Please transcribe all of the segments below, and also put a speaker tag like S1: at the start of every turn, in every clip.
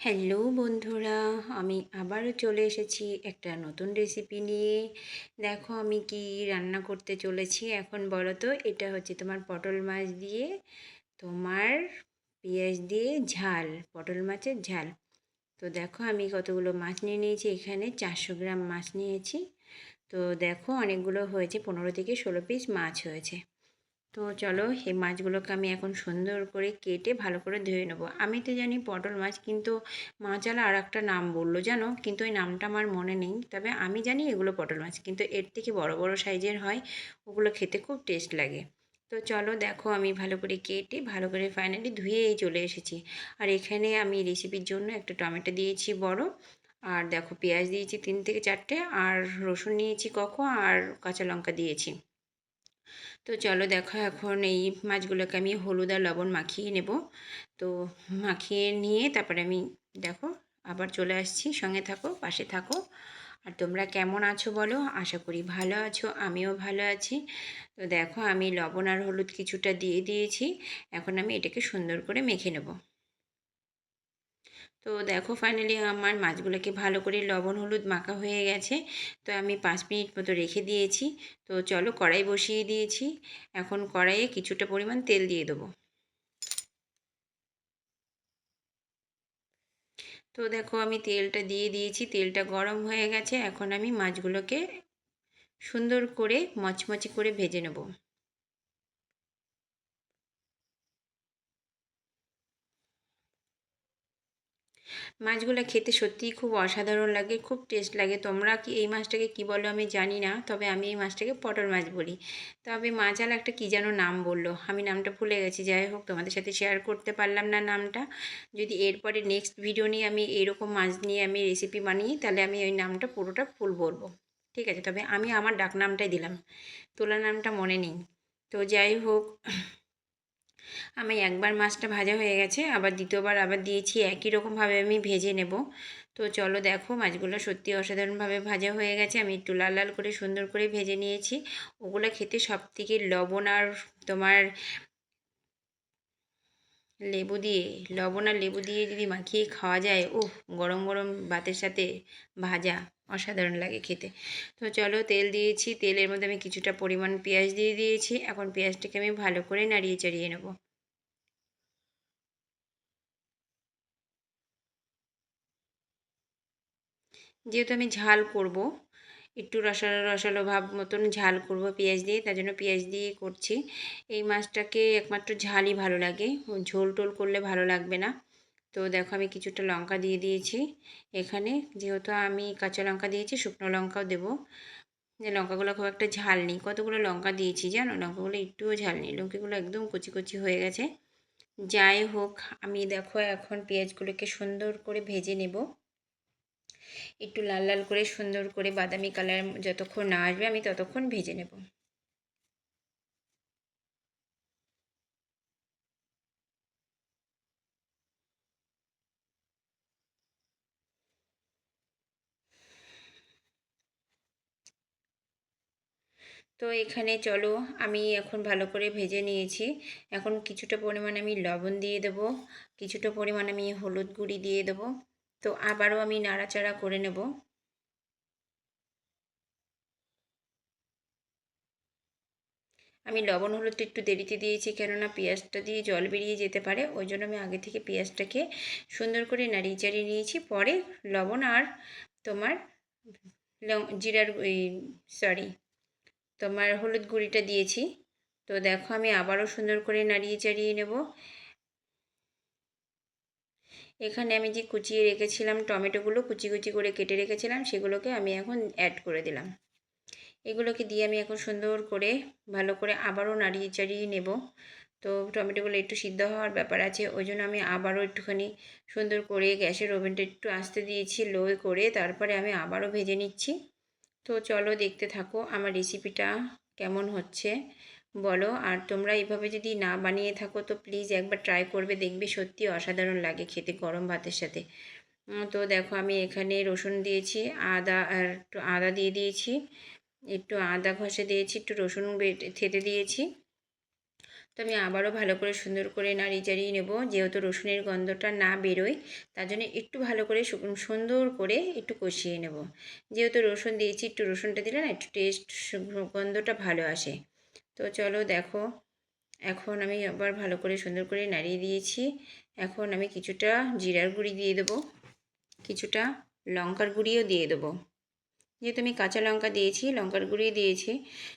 S1: Hello বন্ধুরা, আমি আবারও চলে এসেছি একটা নতুন রেসিপি নিয়ে। দেখো আমি কি রান্না করতে চলেছি এখন বলো তো এটা হচ্ছে তোমার পটল মাছ দিয়ে, তোমার পেঁয়াজ দিয়ে ঝাল, পটল মাছের ঝাল। তো দেখো আমি কতগুলো মাছ নিয়ে নিয়েছি, এখানে চারশো গ্রাম মাছ নিয়েছি। তো দেখো অনেকগুলো হয়েছে, পনেরো থেকে ষোলো পিস মাছ হয়েছে। তো চলো এই মাছগুলোকে আমি এখন সুন্দর করে কেটে ভালো করে ধুয়ে নেব। আমি তো জানি পটল মাছ, কিন্তু মাছালা আর একটা নাম বলল, জানো? কিন্তু ওই নামটা আমার মনে নেই। তবে আমি জানি এগুলো পটল মাছ, কিন্তু এর থেকে বড় বড় সাইজের হয়, ওগুলো খেতে খুব টেস্ট লাগে। তো চলো দেখো আমি ভালো করে কেটে ভালো করে ফাইনালি ধুয়েই চলে এসেছি। আর এখানে আমি রেসিপির জন্য একটা টমেটো দিয়েছি বড়, আর দেখো পেঁয়াজ দিয়েছি তিন থেকে চারটে, আর রসুন নিয়েছি কখো আর কাঁচা লঙ্কা দিয়েছি। তো চলো দেখো এখন এই মাছগুলোকে আমি হলুদ আর লবণ মাখিয়ে নেব। তো মাখিয়ে নিয়ে তারপরে আমি দেখো আবার চলে আসছি, সঙ্গে থাকো, পাশে থাকো। আর তোমরা কেমন আছো বলো? আশা করি ভালো আছো, আমিও ভালো আছি। তো দেখো আমি লবণ আর হলুদ কিছুটা দিয়ে দিয়েছি, এখন আমি এটাকে সুন্দর করে মেখে নেব। তো দেখো ফাইনালি আমার মাছগুলোকে ভালো করে লবণ, হলুদ মাখা হয়ে গেছে। তো আমি পাঁচ মিনিট মতো রেখে দিয়েছি। তো চলো কড়াই বসিয়ে দিয়েছি। এখন কড়াইয়ে কিছুটা পরিমাণ তেল দিয়ে দেবো। তো দেখো আমি তেলটা দিয়ে দিয়েছি। তেলটা গরম হয়ে গেছে। এখন আমি মাছগুলোকে সুন্দর করে মচমচে করে ভেজে নেব। মাছগুলো খেতে সত্যিই খুব অসাধারণ লাগে, খুব টেস্ট লাগে। তোমরা কি এই মাছটাকে কি বলো আমি জানি না, তবে আমি এই মাছটাকে পটল মাছ বলি। তবে মাছাল একটা কী যেন নাম বলল, আমি নামটা ভুলে গেছি, যাই হোক তোমাদের সাথে শেয়ার করতে পারলাম না নামটা। যদি এরপরে নেক্সট ভিডিও নিয়ে আমি এরকম মাছ নিয়ে আমি রেসিপি বানিয়ে, তাহলে আমি ওই নামটা পুরোটা ফুল বলব। ঠিক আছে, তবে আমি আমার ডাক নামটাই দিলাম তোলা নামটা মনে নেই। তো যাই হোক আমি একবার মাছটা ভাজা হয়ে গেছে, আবার দ্বিতীয়বার আবার দিয়েছি, একই রকমভাবে আমি ভেজে নেব। তো চলো দেখো, মাছগুলো সত্যি অসাধারণভাবে ভাজা হয়ে গেছে, আমি একটু লাল লাল করে সুন্দর করে ভেজে নিয়েছি। ওগুলো খেতে সব থেকে লবণ আর তোমার লেবু দিয়ে, লবণ আর লেবু দিয়ে যদি মাখিয়ে খাওয়া যায় ও গরম গরম ভাতের সাথে ভাজা অসাধারণ লাগে খেতে। তো চলো তেল দিয়েছি, তেলের মধ্যে আমি কিছুটা পরিমাণ পেঁয়াজ দিয়ে দিয়েছি, এখন পেঁয়াজটাকে আমি ভালো করে নাড়িয়ে চাড়িয়ে নেব। যেহেতু আমি ঝাল করব একটু রসালো রসালো ভাব মতন ঝাল করব পেঁয়াজ দিয়ে, তার জন্য পেঁয়াজ দিয়ে করছি। এই মাছটাকে একমাত্র ঝালই ভালো লাগে, ঝোল টোল করলে ভালো লাগবে না। তো দেখো আমি কিছুটা লঙ্কা দিয়ে দিয়েছি। এখানে যেহেতু আমি কাঁচা লঙ্কা দিয়েছি, শুকনো লঙ্কাও দেবো। যে লঙ্কাগুলো খুব একটা ঝাল নেই, কতগুলো লঙ্কা দিয়েছি জানো? লঙ্কাগুলো একটুও ঝাল নেই লঙ্কাগুলো একদম কচি কচি হয়ে গেছে। যাই হোক, আমি দেখো এখন পেঁয়াজগুলোকে সুন্দর করে ভেজে নেব। একটু লাল লাল করে সুন্দর করে বাদামি কালার যতক্ষণ না আসবে আমি ততক্ষণ ভেজে নেব। তো এখানে চলো আমি এখন ভালো করে ভেজে নিয়েছি। এখন কিছুটা পরিমাণ আমি লবণ দিয়ে দেবো, কিছুটা পরিমাণ আমি হলুদ গুঁড়ি দিয়ে দেবো। তো আবারও আমি নাড়াচাড়া করে নেব। আমি লবণ, হলুদটা একটু দেরিতে দিয়েছি কেননা পেঁয়াজটা দিয়ে জল বেরিয়ে যেতে পারে, ওই জন্য আমি আগে থেকে পেঁয়াজটাকে সুন্দর করে নাড়িয়ে চাড়িয়ে নিয়েছি। পরে লবণ আর তোমার জিরার সরি, তোমার হলুদ গুঁড়িটা দিয়েছি। তো দেখো আমি আবারও সুন্দর করে নাড়িয়ে চাড়িয়ে নেব। এখানে আমি যে কুচিয়ে রেখেছিলাম টমেটোগুলো, কুচি কুচি করে কেটে রেখেছিলাম, সেগুলোকে আমি এখন অ্যাড করে দিলাম। এগুলোকে দিয়ে আমি এখন সুন্দর করে, ভালো করে আবারও নাড়িয়ে চাড়িয়ে নেব। তো টমেটোগুলো একটু সিদ্ধ হওয়ার ব্যাপার আছে, ওই জন্য আমি আবারও একটুখানি সুন্দর করে গ্যাসের ওভেনটা একটু আসতে দিয়েছি লো করে তারপরে আমি আবারও ভেজে নিচ্ছি। তো চলো দেখতে থাকো আমার রেসিপিটা কেমন হচ্ছে। বলো, আর তোমরা এইভাবে যদি না বানিয়ে থাকো তো প্লিজ একবার ট্রাই করবে, দেখবে সত্যি অসাধারণ লাগে খেতে গরম ভাতের সাথে। তো দেখো আমি এখানে রসুন দিয়েছি, আদা আর একটু আদা দিয়ে দিয়েছি, একটু আদা ঘষে দিয়েছি, একটু রসুন থেতে দিয়েছি। তো আমি আবারও ভালো করে সুন্দর করে নাড়িয়ে চাড়িয়ে নেব, যেহেতু রসুনের গন্ধটা না বেরোয়, তার জন্য একটু ভালো করে সুন্দর করে একটু কষিয়ে নেব। যেহেতু রসুন দিয়েছি, একটু রসুনটা দিলে না একটু টেস্ট গন্ধটা ভালো আসে। তো চলো দেখো। এখন আমি আবার ভালো করে সুন্দর করে নাড়িয়ে দিয়েছি। এখন আমি কিছুটা জিরার গুঁড়ি দিয়ে দেবো। কিছুটা লঙ্কার গুঁড়িও দিয়ে দেবো। যেহেতু আমি কাঁচা লঙ্কা দিয়েছি, লঙ্কার গুঁড়ি দিয়েছি।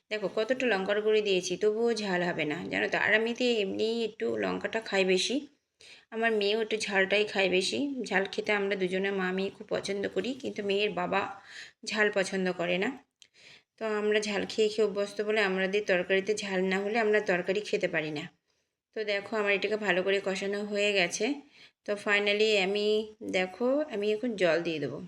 S1: দেখো কতটা লঙ্কার গুঁড়ি দিয়েছি, তবুও ঝাল হবে না। জানো তো, আর আমি এমনি একটু লঙ্কাটা খাই বেশি। আমার মেয়েও একটু ঝালটাই খায় বেশি। ঝাল খেতে আমরা দুজনে মা মেয়ে খুব পছন্দ করি, কিন্তু মেয়ের বাবা ঝাল পছন্দ করে না। তো আমরা ঝাল খেয়ে খেয়ে অভ্যস্ত বলে আমাদের তরকারিতে ঝাল না হলে আমরা তরকারি খেতে পারি না। তো দেখো আমার এটাকে ভালো করে কষানো হয়ে গেছে। তো ফাইনালি আমি দেখো আমি এখন জল দিয়ে দেবো।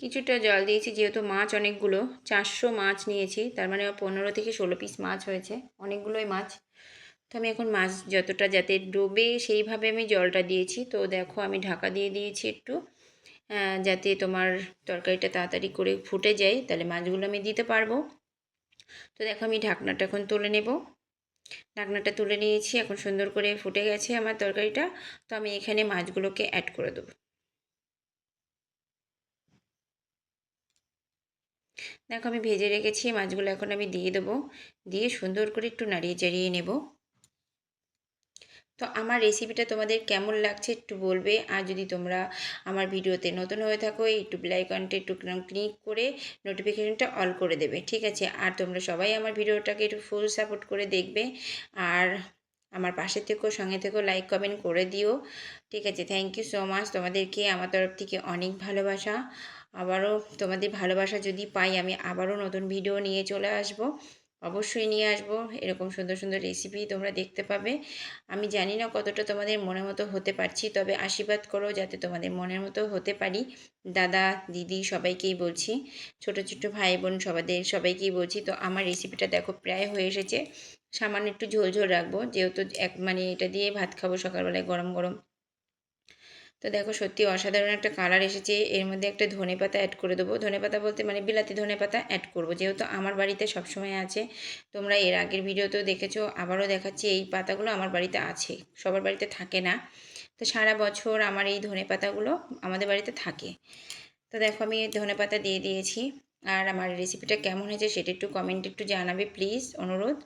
S1: কিছুটা জল দিয়েছি যেহেতু মাছ অনেকগুলো, চারশো মাছ নিয়েছি, তার মানে পনেরো থেকে ষোলো পিস মাছ হয়েছে, অনেকগুলোই মাছ। তো আমি এখন মাছ যতটা যাতে ডোবে সেইভাবে আমি জলটা দিয়েছি। তো দেখো আমি ঢাকা দিয়ে দিয়েছি একটু। যাতে তোমার তরকারিটা তাড়াতাড়ি করে ফুটে যায়, তাহলে মাছগুলো আমি দিতে পারব। তো দেখো আমি ঢাকনাটা এখন তুলে নেব। ঢাকনাটা তুলে নিয়েছি, এখন সুন্দর করে ফুটে গেছে আমার তরকারিটা। তো আমি এখানে মাছগুলোকে অ্যাড করে দেবো। দেখো আমি ভেজে রেখেছি, মাছগুলো এখন আমি দিয়ে দেবো। দিয়ে সুন্দর করে একটু নাড়িয়ে চাড়িয়ে নেব। তো আমার রেসিপিটা তোমাদের কেমন লাগছে একটু বলবে। আর যদি তোমরা আমার ভিডিওতে নতুন হয়ে থাকো, এই একটু বেলাইকনটা একটু ক্লিক করে নোটিফিকেশনটা অল করে দেবে, ঠিক আছে? আর তোমরা সবাই আমার ভিডিওটাকে একটু ফুল সাপোর্ট করে দেখবে। আর আমার পাশে থেকেও সঙ্গে থেকেও লাইক কমেন্ট করে দিও, ঠিক আছে? থ্যাংক ইউ সো মাচ তোমাদেরকে আমার তরফ থেকে অনেক ভালোবাসা। আবারও তোমাদের ভালোবাসা যদি পাই, আমি আবারও নতুন ভিডিও নিয়ে চলে আসব। অবশ্যই নিয়ে আসব। এরকম সুন্দর সুন্দর রেসিপি তোমরা দেখতে পাবে। আমি জানি না কতটা তোমাদের মনের মতো হতে পারছি, তবে আশীর্বাদ করো যাতে তোমাদের মনের মতো হতে পারি। দাদা, দিদি সবাইকেই বলছি, ছোট ছোট ভাই বোন সবাদের, সবাইকেই বলছি। তো আমার রেসিপিটা দেখো প্রায় হয়ে এসেছে। সামান্য একটু ঝোল ঝোল রাখব। যেহেতু এক মানে এটা দিয়ে ভাত খাব সকালবেলায় গরম গরম তো দেখো সত্যি অসাধারণ একটা কালার এসেছে। এর মধ্যে একটা ধনে পাতা অ্যাড করে দেবো। ধনে পাতা বলতে মানে বিলাতি ধনে পাতা অ্যাড করব। যেহেতু আমার বাড়িতে সবসময় আছে, তোমরা এর আগের ভিডিওতেও দেখেছ, আবারও দেখাচ্ছি, এই পাতাগুলো আমার বাড়িতে আছে, সবার বাড়িতে থাকে না। তো সারা বছর আমার এই ধনে পাতাগুলো আমাদের বাড়িতে থাকে। তো দেখো আমি ধনে পাতা দিয়ে দিয়েছি, আর আমার রেসিপিটা কেমন হয়েছে সেটা একটু কমেন্ট একটু জানাবে প্লিজ অনুরোধ।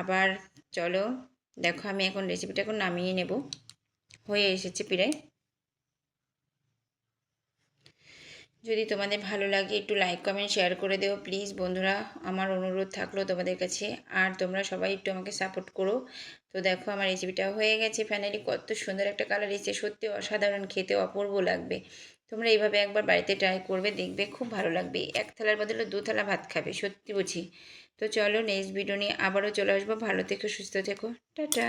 S1: আবার চলো, দেখো আমি এখন রেসিপিটা এখন নামিয়ে নেব। হয়ে এসেছে প্রায়। যদি তোমাদের ভালো লাগে, একটু লাইক কমেন্ট শেয়ার করে দেও প্লিজ বন্ধুরা, আমার অনুরোধ থাকল তোমাদের কাছে। আর তোমরা সবাই একটু আমাকে সাপোর্ট করো। তো দেখো, আমার রেসিপিটা হয়ে গেছে ফাইনালি কত সুন্দর একটা কালার এসেছে। সত্যি অসাধারণ, খেতে অপূর্ব লাগবে। তোমরা এইভাবে একবার বাড়িতে ট্রাই করবে, দেখবে খুব ভালো লাগবে। এক থালার বদলে দু থালা ভাত খাবে, সত্যি বুঝি। তো চলো নেক্সট ভিডিও নিয়ে আবারও চলে আসব। ভালো থেকো, সুস্থ থেকো। টাটা!